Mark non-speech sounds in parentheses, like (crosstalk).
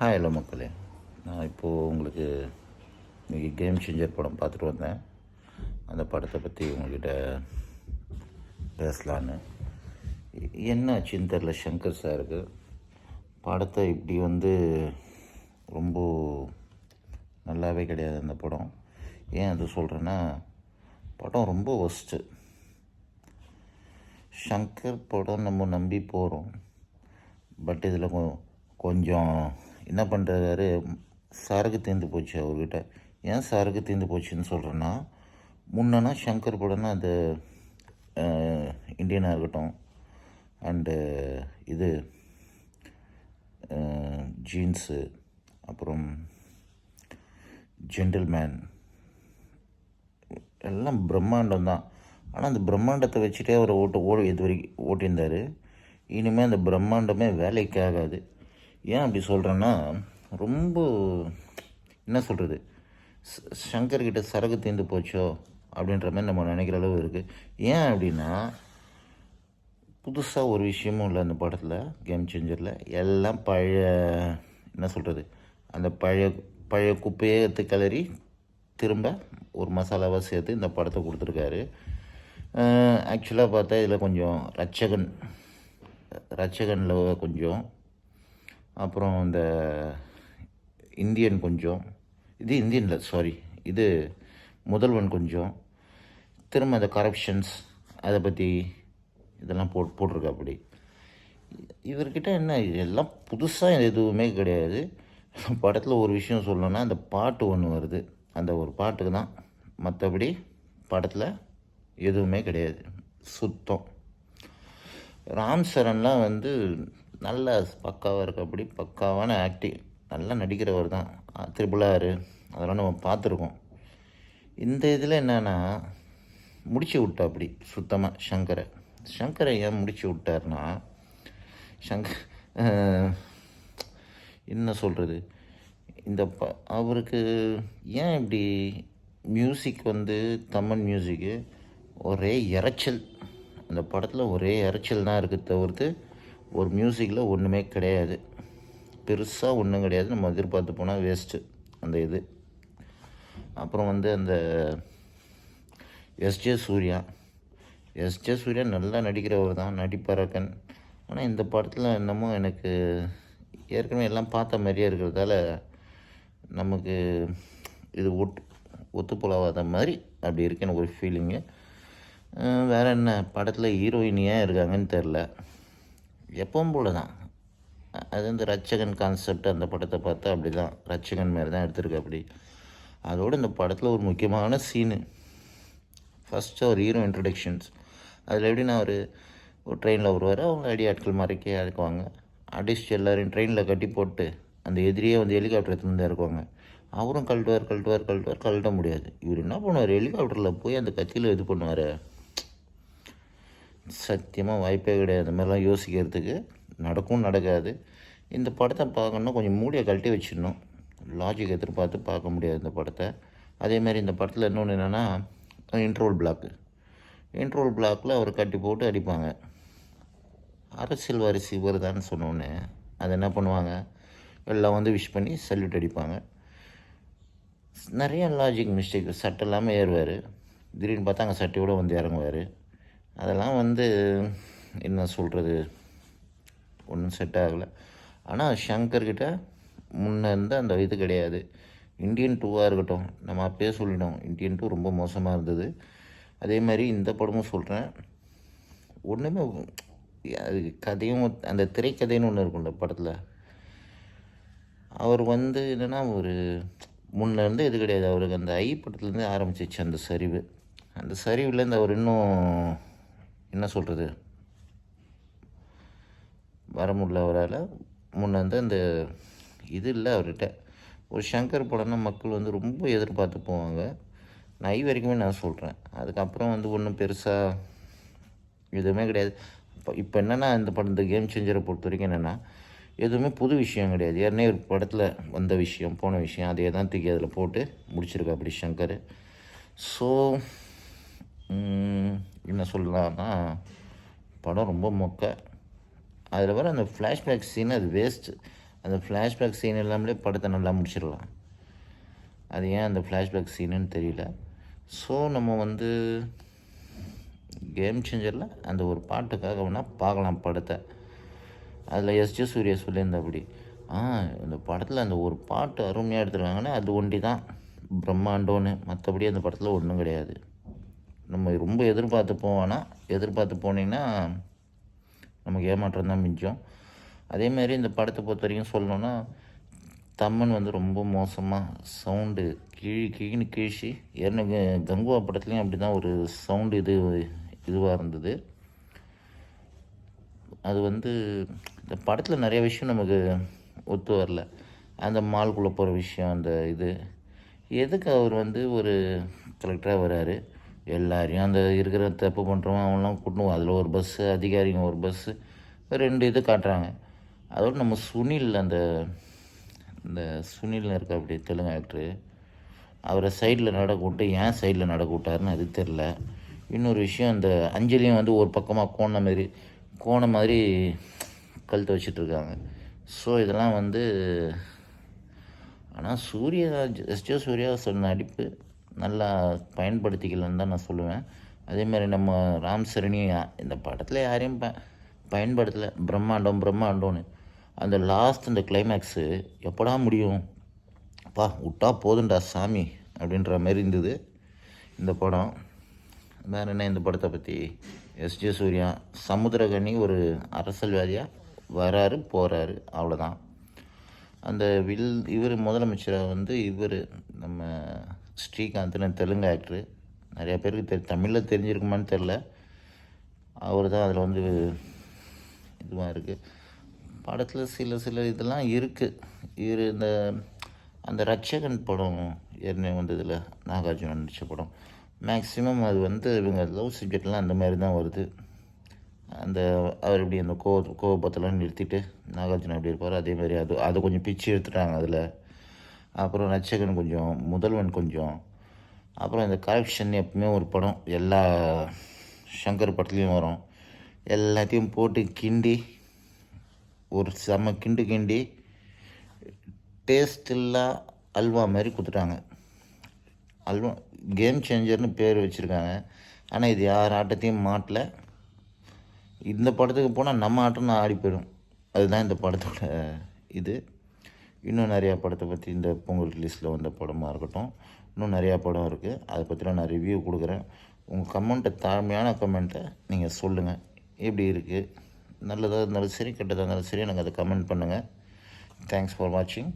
Hi hello மக்களே. நான் இப்போது உங்களுக்கு இன்றைக்கி கேம் சேஞ்சர் படம் பார்த்துட்டு வந்தேன். அந்த படத்தை பற்றி உங்கள்கிட்ட பேசலான்னு. என்ன ஆச்சுன்னு தெரில சங்கர் சாருக்கு. படத்தை இப்படி வந்து ரொம்ப நல்லாவே கிடையாது அந்த படம். ஏன் அது சொல்கிறேன்னா படம் ரொம்ப ஒஸ்ட்டு ஷங்கர் படம் நம்ம நம்பி போகிறோம் பட் இதில் கொஞ்சம் என்ன பண்ணுறாரு சாருக்கு தீர்ந்து போச்சு அவர்கிட்ட. ஏன் சாருக்கு தீர்ந்து போச்சுன்னு சொல்கிறேன்னா முன்னனா ஷங்கர் படம்னா அந்த இந்தியனாக இருக்கட்டும் அண்டு இது ஜீன்ஸு அப்புறம் ஜென்டில்மேன் எல்லாம் பிரம்மாண்டம் தான். ஆனால் அந்த பிரம்மாண்டத்தை வச்சுட்டே அவர் ஓட்டு ஓடி இது வரைக்கும் ஓட்டியிருந்தார். இனிமேல் அந்த பிரம்மாண்டமே வேலைக்கு ஆகாது. ஏன் அப்படி சொல்கிறேன்னா ரொம்ப என்ன சொல்கிறது சங்கர்கிட்ட சரகு தீர்ந்து போச்சோ? அப்படின்ற மாதிரி நம்ம நினைக்கிற அளவு இருக்குது ஏன் அப்படின்னா புதுசாக ஒரு விஷயமும் இல்லை அந்த படத்தில் கேம் சேஞ்சரில் எல்லாம் பழைய என்ன சொல்கிறது அந்த பழைய பழைய குப்பையை எடுத்து கிளறி திரும்ப ஒரு மசாலாவாக சேர்த்து இந்த படத்தை கொடுத்துருக்காரு. ஆக்சுவலாக பார்த்தா இதில் கொஞ்சம் ரட்சகன் ரட்சகனில் கொஞ்சம் அப்புறம் இந்த இந்தியன் கொஞ்சம். இது இந்தியனில் சாரி இது முதல்வன் கொஞ்சம். திரும்ப அந்த கரப்ஷன்ஸ் அதை பற்றி இதெல்லாம் போட் போட்டிருக்கா அப்படி. இவர்கிட்ட என்ன எல்லாம் புதுசாக எதுவுமே கிடையாது. (laughs) படத்தில் ஒரு விஷயம் சொல்லணும்னா அந்த பாட்டு ஒன்று வருது. அந்த ஒரு பாட்டுக்கு தான் மற்றபடி படத்தில் எதுவுமே கிடையாது. சுத்தம். ராம் சரண்லாம் வந்து நல்ல பக்காவாக இருக்க அப்படி பக்காவான ஆக்டிங் நல்லா நடிக்கிறவர் தான் த்ரிபிள் ஆறு அதெல்லாம் நம்ம பார்த்துருக்கோம். இந்த இதில் என்னென்னா முடிச்சு விட்டா அப்படி சுத்தமாக சங்கரை. சங்கரை ஏன் முடிச்சு விட்டார்னா சங்கர் என்ன சொல்கிறது இந்த ப அவருக்கு ஏன் இப்படி மியூசிக் வந்து தமிழ் மியூசிக்கு ஒரே இறைச்சல் அந்த படத்தில் ஒரே இறைச்சல் தான் இருக்குது தவிர்த்து ஒரு மியூசிக்கில் ஒன்றுமே கிடையாது. பெருசாக ஒன்றும் கிடையாது. நம்ம எதிர்பார்த்து போனால் வேஸ்ட்டு அந்த இது. அப்புறம் வந்து அந்த எஸ்ஜே சூர்யா எஸ்ஜே சூர்யா நல்லா நடிக்கிறவர் தான். நடிப்பறக்கன் ஆனால் இந்த படத்தில் என்னமோ எனக்கு ஏற்கனவே எல்லாம் பார்த்த மாதிரியே இருக்கிறதால நமக்கு இது ஒட்டு ஒத்துப்புலவாத மாதிரி அப்படி இருக்குன்னு எனக்கு ஒரு ஃபீலிங்கு வேறு என்ன? படத்தில் ஹீரோயின் ஏன் இருக்காங்கன்னு தெரில எப்பவும் போல தான். அது வந்து ரட்சகன் கான்செப்ட் அந்த படத்தை பார்த்தா அப்படி தான் ரட்சகன் மாரி தான் எடுத்திருக்கு அப்படி. அதோடு இந்த படத்தில் ஒரு முக்கியமான சீனு ஃபஸ்ட்டு ஒரு ஹீரோ இன்ட்ரடக்ஷன்ஸ் அதில் எப்படின்னா அவர் ஒரு ட்ரெயினில் வருவார். அவங்க ஐடி ஆட்கள் மறைக்க இறக்குவாங்க அடிச்சு எல்லோரையும் ட்ரெயினில் கட்டி போட்டு அந்த எதிரியே வந்து ஹெலிகாப்டர் எடுத்துன்னு தான் இறக்குவாங்க. அவரும் கழட்டுவார் கழட்டுவார் கழட்டுவார் கழட்ட முடியாது. இவர் என்ன பண்ணுவார்? ஹெலிகாப்டரில் போய் அந்த கத்தியில் இது பண்ணுவார். சத்தியமாக வாய்ப்பே கிடையாது. அந்த மாதிரிலாம் யோசிக்கிறதுக்கு நடக்கும் நடக்காது. இந்த படத்தை பார்க்கணுன்னா கொஞ்சம் மூடியை கழட்டி வச்சிடணும். லாஜிக் எதிர்பார்த்து பார்க்க முடியாது இந்த படத்தை. அதேமாதிரி இந்த படத்தில் இன்னொன்று என்னென்னா இன்ட்ரோல் பிளாக்கு இன்ட்ரோல் பிளாக்கில் அவர் கட்டி போட்டு அடிப்பாங்க. அரசியல் வாரிசு இவர் தான் சொன்னோன்னே அது என்ன பண்ணுவாங்க? எல்லாம் வந்து விஷ் பண்ணி சல்யூட் அடிப்பாங்க. நிறைய லாஜிக் மிஸ்டேக் சட்டை இல்லாமல் ஏறுவார். திடீர்னு பார்த்தா அங்கே சட்டையோடு வந்து இறங்குவார். அதெல்லாம் வந்து என்ன சொல்கிறது ஒன்றும் செட் ஆகலை. ஆனால் ஷங்கர்கிட்ட முன்னே இருந்தால் அந்த இது கிடையாது. இந்தியன் டூவாக இருக்கட்டும் நம்ம அப்பயே சொல்லிட்டோம் இந்தியன் டூ ரொம்ப மோசமாக இருந்தது. அதே மாதிரி இந்த படமும் சொல்கிறேன் ஒன்றுமே அது கதையும் அந்த திரைக்கதைன்னு ஒன்று இருக்கும்ல படத்தில். அவர் வந்து என்னென்னா ஒரு முன்னேருந்து இது கிடையாது. அவருக்கு அந்த ஐ படத்துலேருந்து ஆரம்பிச்சிச்சு அந்த சரிவு. அந்த சரிவுலேருந்து அவர் இன்னும் என்ன சொல்கிறது வர முடியல அவரால். முன்ன வந்து அந்த இது இல்லை அவர்கிட்ட. ஒரு சங்கர் படம்னா மக்கள் வந்து ரொம்ப எதிர்பார்த்து போவாங்க. நான் ஐ வரைக்குமே நான் சொல்கிறேன் அதுக்கப்புறம் வந்து ஒன்றும் பெருசாக எதுவுமே கிடையாது. இப்போ இப்போ என்னென்னா இந்த படம் இந்த கேம் சேஞ்சரை பொறுத்த வரைக்கும் என்னென்னா எதுவுமே புது விஷயம் கிடையாது. ஏற்கனவே ஒரு படத்தில் வந்த விஷயம் போன விஷயம் அதே தான் தூக்கி அதில் போட்டு முடிச்சிருக்கா அப்படி சங்கர். ஸோ என்ன சொல்லலாம்னா படம் ரொம்ப மொக்க. அதில் வர அந்த ஃப்ளாஷ்பேக் சீன் அது வேஸ்ட்டு அந்த ஃப்ளாஷ்பேக் சீன் இல்லாமலே படத்தை நல்லா முடிச்சிடலாம். அது ஏன் அந்த ஃப்ளாஷ்பேக் சீனுன்னு தெரியல. ஸோ நம்ம வந்து கேம் சேஞ்சரில் அந்த ஒரு பாட்டுக்காக வேணால் பார்க்கலாம் படத்தை. அதில் எஸ் ஜே சூர்யா சொல்லியிருந்தபடி. ஆ இந்த படத்தில் அந்த ஒரு பாட்டு அருமையாக எடுத்துருக்காங்கன்னா அது ஒண்டி தான் பிரம்மாண்டோன்னு மற்றபடி அந்த படத்தில் ஒன்றும் கிடையாது. நம்ம ரொம்ப எதிர்பார்த்து போவோன்னா எதிர்பார்த்து போனீங்கன்னா நமக்கு ஏமாற்றம் தான் மிஞ்சம். அதேமாரி இந்த படத்தை பொறுத்த வரைக்கும் சொல்லணுன்னா தம்மன் வந்து ரொம்ப மோசமாக சவுண்டு கிழி கிழின்னு கிழிச்சு ஏற்கனவே கங்குவா படத்துலேயும் அப்படி தான் ஒரு சவுண்டு இது இதுவாக இருந்தது. அது வந்து இந்த படத்தில் நிறைய விஷயம் நமக்கு ஒத்து வரல. அந்த மால்குள்ளே போகிற விஷயம் அந்த இது. எதுக்கு அவர் வந்து ஒரு கலெக்டராக வராரு? எல்லாரையும் அந்த இருக்கிற தப்பு பண்ணுறவன் அவன்லாம் கூட்டணும் அதில் ஒரு பஸ்ஸு அதிகாரிங்க ஒரு பஸ்ஸு ரெண்டு இது காட்டுறாங்க. அதோட நம்ம சுனில் அந்த இந்த சுனில் இருக்க அப்படி தெலுங்கு ஆக்டரு அவரை சைடில் நடக்க விட்டு ஏன் சைடில் நடக்க விட்டாருன்னு அது தெரில இன்னொரு விஷயம் அந்த அஞ்சலியும் வந்து ஒரு பக்கமாக கோண மாதிரி கோண மாதிரி கழுத்து வச்சிட்ருக்காங்க ஸோ இதெல்லாம் வந்து ஆனால் சூர்யா எஸ்ஜே சூர்யா சொன்ன நடிப்பு நல்லா பயன்படுத்திக்கலன்னு தான் நான் சொல்லுவேன். அதேமாதிரி நம்ம ராம் சரணியும் இந்த படத்தில் யாரையும் ப பயன்படுத்தலை. பிரம்மாண்டம் பிரம்மாண்டம்னு. அந்த லாஸ்ட் அந்த கிளைமேக்ஸு எப்படா முடியும்? பா விட்டா போதுண்டா சாமி அப்படின்ற மாதிரி இருந்தது இந்த படம். வேறு என்ன இந்த படத்தை பற்றி எஸ்ஜே சூர்யா சமுத்திரகனி ஒரு அரசியல்வாதியாக வராரு போகிறாரு அவ்வளோதான் அந்த வில் இவர் முதலமைச்சராக வந்து இவர் நம்ம ஸ்ரீகாந்த்னு தெலுங்கு ஆக்டரு நிறையா பேருக்கு தெரி தமிழில் தெரிஞ்சிருக்குமான்னு தெரில அவர் தான் அதில் வந்து இதுவாக இருக்குது படத்தில் சில சில இதெல்லாம் இருக்குது இவர் இந்த அந்த ரட்சகன் படம் ஏற்கனவே வந்ததில் நாகார்ஜுனன் நடித்த படம். மேக்ஸிமம் அது வந்து இவங்க லவ் சப்ஜெக்ட்லாம் அந்த மாதிரி தான் வருது. அந்த அவர் இப்படி அந்த கோவ கோபத்தெல்லாம் நிறுத்திட்டு நாகார்ஜுனா எப்படி இருப்பார் அதே மாதிரி அது அதை கொஞ்சம் பிச்சு எடுத்துட்டாங்க அதில். அப்புறம் ரட்சகன் கொஞ்சம் முதல்வன் கொஞ்சம். அப்புறம் இந்த கரப்ஷன் எப்பவுமே ஒரு படம். எல்லா சங்கர் படத்துலேயும் வரும். எல்லாத்தையும் போட்டு கிண்டி ஒரு செம கிண்டு கிண்டி டேஸ்ட் இல்லா அல்வா மாதிரி கொடுத்துட்டாங்க. அல்வா கேம் சேஞ்சர்னு பேர் வச்சுருக்காங்க. ஆனால் இது யார் ஆட்டத்தையும் மாட்டல. இந்த படத்துக்கு போனால் நம்ம ஆட்டம் ஆடி போயிடும். அதுதான் இந்த படத்தோட இது. இன்னும் நிறையா படத்தை பற்றி இந்த பொங்கல் ரிலீஸில் வந்த படமாக இருக்கட்டும். இன்னும் நிறையா படம் இருக்குது அதை பற்றிலாம் நான் ரிவ்யூ கொடுக்குறேன். உங்கள் கமெண்ட்டை தாழ்மையான கமெண்ட்டை நீங்கள் சொல்லுங்கள் எப்படி இருக்குது நல்லதாக இருந்தாலும் சரி கெட்டதாக இருந்தாலும் சரி எனக்கு அதை கமெண்ட் பண்ணுங்கள் தேங்க்ஸ் ஃபார் வாட்சிங்